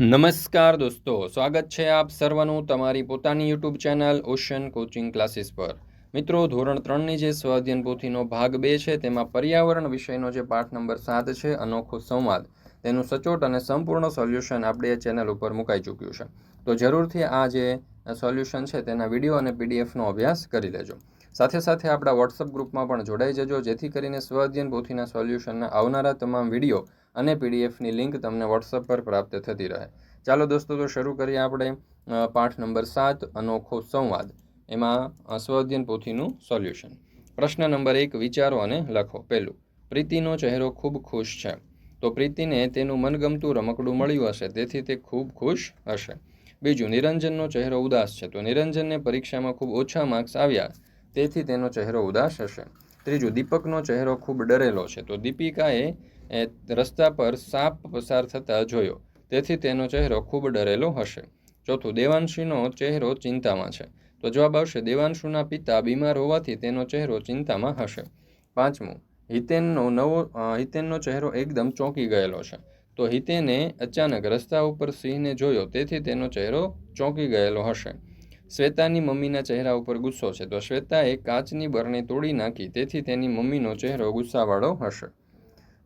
નમસ્કાર દોસ્તો, સ્વાગત છે આપ સર્વનું તમારી પોતાની YouTube channel Ocean Coaching Classes પર. મિત્રો, ધોરણ ત્રણની જે સ્વાધ્યન પોથીનો ભાગ બે છે, તેમાં પર્યાવરણ વિષયનો જે પાઠ નંબર સાત છે, અનોખો સંવાદ, તેનું સચોટ અને સંપૂર્ણ સોલ્યુશન આપણે એ ચેનલ ઉપર મુકાઈ ચૂક્યું છે. તો જરૂરથી આ જે સોલ્યુશન છે, તેના વીડિયો અને પીડીએફનો અભ્યાસ કરી લેજો. સાથે સાથે આપણા વોટ્સઅપ ગ્રુપમાં પણ જોડાઈ જજો, જેથી કરીને સ્વાધ્યન પોથીના સોલ્યુશનના આવનારા તમામ વીડિયો અને પીડીએફની લિંક તમને વોટ્સઅપ પર પ્રાપ્ત થતી રહે. ચાલો દોસ્તો તો શરૂ કરીએ આપણે પાઠ નંબર સાત અનોખો સંવાદ. એમાં અ, પોથીનું સોલ્યુશન. પ્રશ્ન નંબર એક વિચારો અને લખો. પહેલું પ્રીતિનો ચહેરો ખૂબ ખુશ છે. તો પ્રીતિને તેનું મનગમતું રમકડું મળ્યું હશે તેથી તે ખૂબ ખુશ હશે. બીજું નિરંજનનો ચહેરો ઉદાસ છે. તો નિરંજનને પરીક્ષામાં ખૂબ ઓછા માર્ક્સ આવ્યા તેથી તેનો ચહેરો ઉદાસ હશે. ત્રીજું દીપકનો ચહેરો ખૂબ ડરેલો છે. તો દીપિકાએ એ રસ્તા પર સાપ પસાર થતા જોયો. તેથી તેનો ચહેરો ખૂબ ડરેલો હશે. ચોથું, દેવાંશીનો ચહેરો ચિંતામાં છે. તો જવાબ આવશે, દેવાંશુના પિતા બીમાર હોવાથી તેનો ચહેરો ચિંતામાં હશે. પાંચમું, હિતેનનો નવો હિતેનનો ચહેરો એકદમ ચોંકી ગયેલો છે. તો હિતેને અચાનક રસ્તા ઉપર સિંહને જોયો, તેથી તેનો ચહેરો ચોંકી ગયેલો હશે. શ્વેતાની મમ્મીના ચહેરા ઉપર ગુસ્સો છે. તો શ્વેતાએ કાચની બરણી તોડી નાખી, તેથી તેની મમ્મીનો ચહેરો ગુસ્સાવાળો હશે.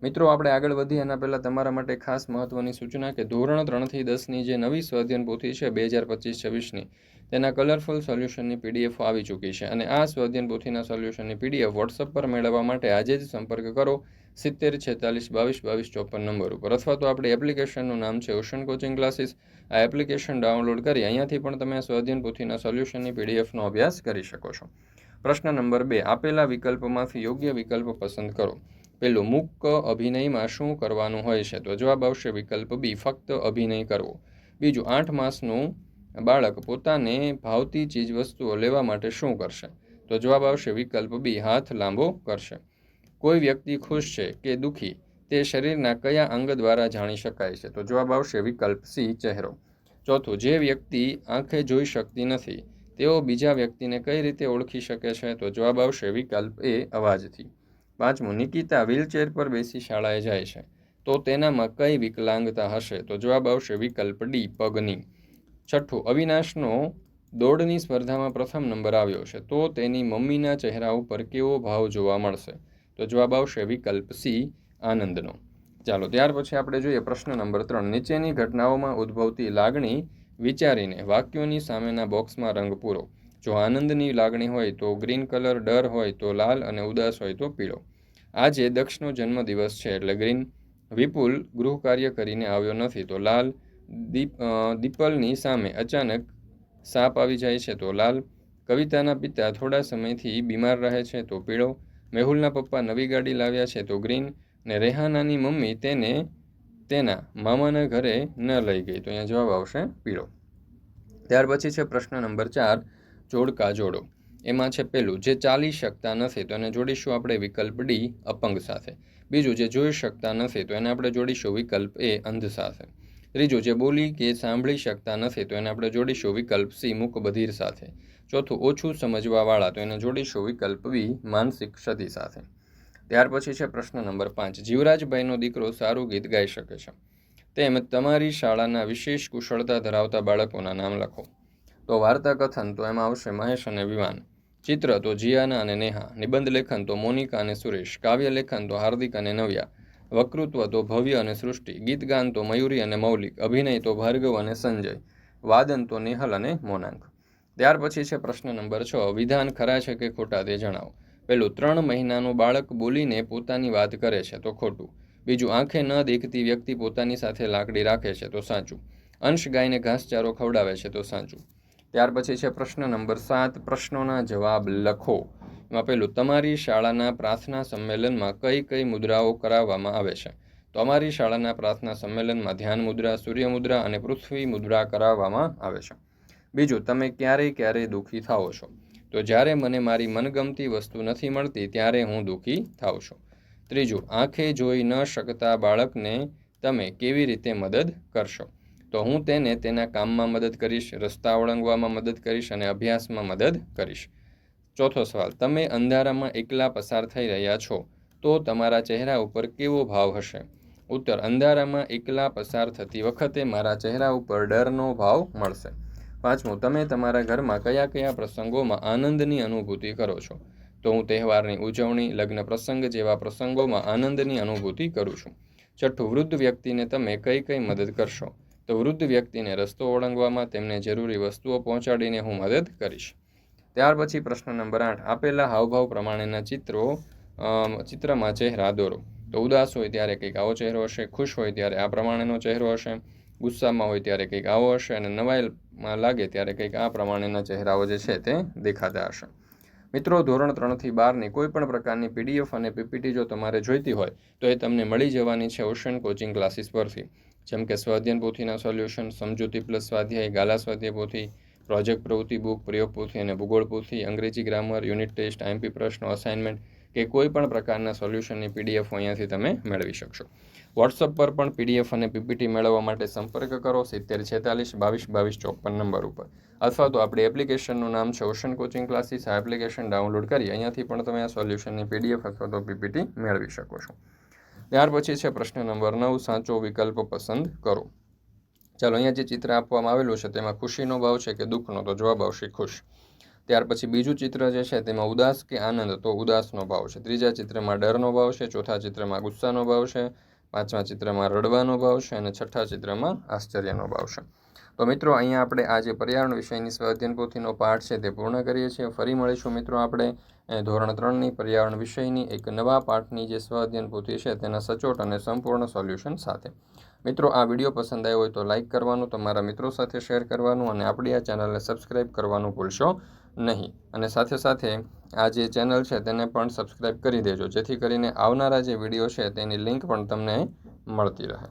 મિત્રો, આપણે આગળ વધીએ એના પહેલાં તમારા માટે ખાસ મહત્વની સૂચના કે ધોરણ ત્રણથી દસની જે નવી સ્વાધ્યન પોથી છે, બે હજાર પચીસ છવ્વીસની, તેના કલરફુલ સોલ્યુશનની પીડીએફ આવી ચૂકી છે. અને આ સ્વાધ્યન પોથીના સોલ્યુશનની પીડીએફ વોટ્સઅપ પર મેળવવા માટે આજે જ સંપર્ક કરો સિત્તેર છેતાલીસ બાવીસ બાવીસ ચોપન નંબર ઉપર. અથવા તો આપણી એપ્લિકેશનનું નામ છે ઓશન કોચિંગ ક્લાસીસ આ એપ્લિકેશન ડાઉનલોડ કરી અહીંયાથી પણ તમે સ્વાધ્યન પોથીના સોલ્યુશનની પીડીએફનો અભ્યાસ કરી શકો છો. પ્રશ્ન નંબર બે, આપેલા વિકલ્પમાંથી યોગ્ય વિકલ્પ પસંદ કરો. પેલું મુક અભિનયમાં શું કરવાનું હોય છે? તો જવાબ આવશે વિકલ્પ બી, ફક્ત અભિનય કરવો. બીજું, આઠ માસનું બાળક પોતાને ભાવતી ચીજ વસ્તુઓ લેવા માટે શું કરશે? તો જવાબ આવશે વિકલ્પ બી, હાથ લાંબો કરશે. કોઈ વ્યક્તિ ખુશ છે કે દુઃખી, તે શરીરના કયા અંગ દ્વારા જાણી શકાય છે? તો જવાબ આવશે વિકલ્પ સી, ચહેરો. ચોથું, જે વ્યક્તિ આંખે જોઈ શકતી નથી, તેઓ બીજા વ્યક્તિને કઈ રીતે ઓળખી શકે છે? તો જવાબ આવશે વિકલ્પ એ, અવાજથી. પાંચમું નિકિતા વ્હીલચેર પર બેસી શાળાએ જાય છે. તો તેનામાં કઈ વિકલાંગતા હશે? તો જવાબ આવશે વિકલ્પ ડી, પગની. છઠ્ઠું, અવિનાશનો દોડની સ્પર્ધામાં પ્રથમ નંબર આવ્યો છે. તો તેની મમ્મીના ચહેરા ઉપર કેવો ભાવ જોવા મળશે? તો જવાબ આવશે વિકલ્પ સી, આનંદનો. ચાલો, ત્યાર પછી આપણે જોઈએ પ્રશ્ન નંબર ત્રણ. નીચેની ઘટનાઓમાં ઉદ્ભવતી લાગણી વિચારીને વાક્યોની સામેના બોક્સમાં રંગ પૂરો. જો આનંદની લાગણી હોય તો ગ્રીન કલર ડર હોય તો લાલ અને ઉદાસ હોય તો પીળો. આજે દક્ષનો જન્મદિવસ છે એટલે ગ્રીન વિપુલ ગૃહ કાર્ય કરીને આવ્યો નથી તો લાલ દીપ દીપલની સામે અચાનક સાપ આવી જાય છે તો લાલ કવિતાના પિતા થોડા સમયથી બીમાર રહે છે તો પીળો મેહુલના પપ્પા નવી ગાડી લાવ્યા છે તો ગ્રીન ને રેહાનાની મમ્મી તેને, તેના મામાના ઘરે ન લઈ ગઈ તો અહીંયા જવાબ આવશે પીળો. ત્યાર પછી છે પ્રશ્ન નંબર ચાર. જોડકા જોડો. એમાં છે પેલું, જે ચાલી શકતા નથી તો એને જોડીશું આપણે વિકલ્પ ડી, અપંગ સાથે. બીજું, જે જોઈ શકતા નથી તો એને આપણે જોડીશું વિકલ્પ એ, અંધ સાથે. ત્રીજું, જે બોલી કે સાંભળી શકતા નથી તો એને આપણે જોડીશું વિકલ્પ સી, મુકબધીર સાથે. ચોથું, ઓછું સમજવાવાળા તો એને જોડીશું વિકલ્પ બી માનસિક ક્ષતિ સાથે. ત્યાર પછી છે પ્રશ્ન નંબર પાંચ, જીવરાજભાઈનો દીકરો સારું ગીત ગાઈ શકે છે. તેમ તમારી શાળાના વિશેષ કુશળતા ધરાવતા બાળકોના નામ લખો. તો વાર્તા કથન તો એમાં આવશે મહેશ અને વિવાન ચિત્ર તો જીયાના અને નેહા, નિબંધ લેખન તો મોનિકા અને સુરેશ, કાવ્ય લેખન તો હાર્દિક અને નવ્યા, વક્તૃત્વ તો ભવ્ય અને સૃષ્ટિ, ગીત ગાન તો મયુરી અને મૌલિક, અભિનય તો ભાર્ગવ અને સંજય, વાદન તો નેહલ અને મોનાંક. ત્યાર પછી છે પ્રશ્ન નંબર છ, વિધાન ખરા છે કે ખોટા તે જણાવો. પેલું, ત્રણ મહિનાનું બાળક બોલીને પોતાની વાત કરે છે તો ખોટું. બીજું, આંખે ન દેખતી વ્યક્તિ પોતાની સાથે લાકડી રાખે છે તો સાચું. અંશ ગાયને ઘાસચારો ખવડાવે છે તો સાચું. ત્યાર પછી છે પ્રશ્ન નંબર સાત. પ્રશ્નોના જવાબ લખો. એમાં પેલું તમારી શાળાના પ્રાર્થના સંમેલનમાં કઈ કઈ મુદ્રાઓ કરાવવામાં આવે છે? તો અમારી શાળાના પ્રાર્થના સંમેલનમાં ધ્યાન મુદ્રા, સૂર્ય મુદ્રા અને પૃથ્વી મુદ્રા કરાવવામાં આવે છે. બીજું, તમે ક્યારેય ક્યારેય દુઃખી થાઓ છો? તો જ્યારે મને મારી મનગમતી વસ્તુ નથી મળતી, ત્યારે હું દુઃખી થાઉં છું. ત્રીજું, આંખે જોઈ ન શકતા બાળકને તમે કેવી રીતે મદદ કરશો? તો હું તેને તેના કામમાં મદદ કરીશ, રસ્તા ઓળંગવામાં મદદ કરીશ અને અભ્યાસમાં મદદ કરીશ. ચોથો સવાલ, તમે અંધારામાં એકલા પસાર થઈ રહ્યા છો, તો તમારા ચહેરા ઉપર કેવો ભાવ હશે? ઉત્તર, અંધારામાં એકલા પસાર થતી વખતે મારા ચહેરા ઉપર ડરનો ભાવ મળશે. પાંચમું, તમે તમારા ઘરમાં કયા કયા પ્રસંગોમાં આનંદની અનુભૂતિ કરો છો? તો હું તહેવારની ઉજવણી, લગ્ન પ્રસંગ જેવા પ્રસંગોમાં આનંદની અનુભૂતિ કરું છું. છઠ્ઠું, વૃદ્ધ વ્યક્તિને તમે કઈ કઈ મદદ કરશો? તો વૃદ્ધ વ્યક્તિને રસ્તો ઓળંગવામાં તેમને જરૂરી વસ્તુઓ પહોંચાડીને હું મદદ કરીશ. ત્યાર પછી પ્રશ્ન નંબર આઠ. આપેલા હાવભાવ પ્રમાણેના ચિત્રો ચિત્રમાં ચહેરા દોરો. તો ઉદાસ હોય ત્યારે કંઈક આવો ચહેરો હશે, ખુશ હોય ત્યારે આ પ્રમાણેનો ચહેરો હશે, ગુસ્સામાં હોય ત્યારે કંઈક આવો હશે અને નવાઈમાં લાગે ત્યારે કંઈક આ પ્રમાણેના ચહેરાઓ જે છે તે દેખાતા હશે. મિત્રો, ધોરણ ત્રણથી બારની કોઈ પણ પ્રકારની પીડીએફ અને પીપીટી જો તમારે જોઈતી હોય, તો એ તમને મળી જવાની છે ઓશન કોચિંગ ક્લાસીસ પરથી. જેમ કે સ્વાધ્યાયન પોથીના સોલ્યુશન સમજૂતી પ્લસ સ્વાધ્યાય, ગાલા સ્વાધ્યાય પોથી પ્રોજેક્ટ પ્રવૃત્તિ બુક પ્રયોગ પોથી અને ભૂગોળ પોથી, અંગ્રેજી ગ્રામર યુનિટ ટેસ્ટ આઈએમપી પ્રશ્નો અસાઇનમેન્ટ કે કોઈ પણ પ્રકારના સોલ્યુશનની પીડીએફ અહીંયાથી તમે મેળવી શકશો. વોટ્સઅપ પર પણ પીડીએફ અને પીપીટી મેળવવા માટે સંપર્ક કરો સિત્તેર છેતાલીસ, બાવીસ બાવીસ, ચોપન નંબર ઉપર. અથવા તો આપણી એપ્લિકેશનનું નામ છે ઓશન કોચિંગ ક્લાસીસ આ એપ્લિકેશન ડાઉનલોડ કરી અહીંયાથી પણ તમે આ સોલ્યુશનની પીડીએફ અથવા તો પીપીટી મેળવી શકો છો. ત્યાર પછી છે પ્રશ્ન નંબર નવ, સાચો વિકલ્પ પસંદ કરો. ચાલો, અહીંયા જે ચિત્ર આપવામાં આવેલું છે, તેમાં ખુશીનો ભાવ છે કે દુઃખનો, તો જવાબ આવશે ખુશ. ત્યાર પછી બીજું ચિત્ર જે છે, તેમાં ઉદાસ કે આનંદ, તો ઉદાસનો ભાવ છે. ત્રીજા ચિત્રમાં ડરનો ભાવ છે, ચોથા ચિત્રમાં ગુસ્સાનો ભાવ છે, પાંચમા ચિત્રમાં રડવાનો ભાવ છે, અને છઠ્ઠા ચિત્રમાં આશ્ચર્યનો ભાવ છે. તો મિત્રો, અહીંયા આપણે આજે પર્યાવરણ વિષયની સ્વાધ્યન પોથીનો પાઠ છે તે પૂર્ણ કરીએ છીએ. ફરી મળીશું મિત્રો આપણે ધોરણ ત્રણની પર્યાવરણ વિષયની એક નવા પાઠની જે સ્વાધ્યન પોથી છે તેના સચોટ અને સંપૂર્ણ સોલ્યુશન સાથે. મિત્રો, આ વીડિયો પસંદ આવ્યો હોય તો લાઇક કરવાનું, તમારા મિત્રો સાથે શેર કરવાનું અને આપણી આ ચેનલને સબસ્ક્રાઈબ કરવાનું ભૂલશો નહીં. અને સાથે સાથે આ જે ચેનલ છે તેને પણ સબસ્ક્રાઈબ કરી દેજો, જેથી કરીને આવનારા જે વીડિયો છે તેની લિંક પણ તમને મળતી રહે.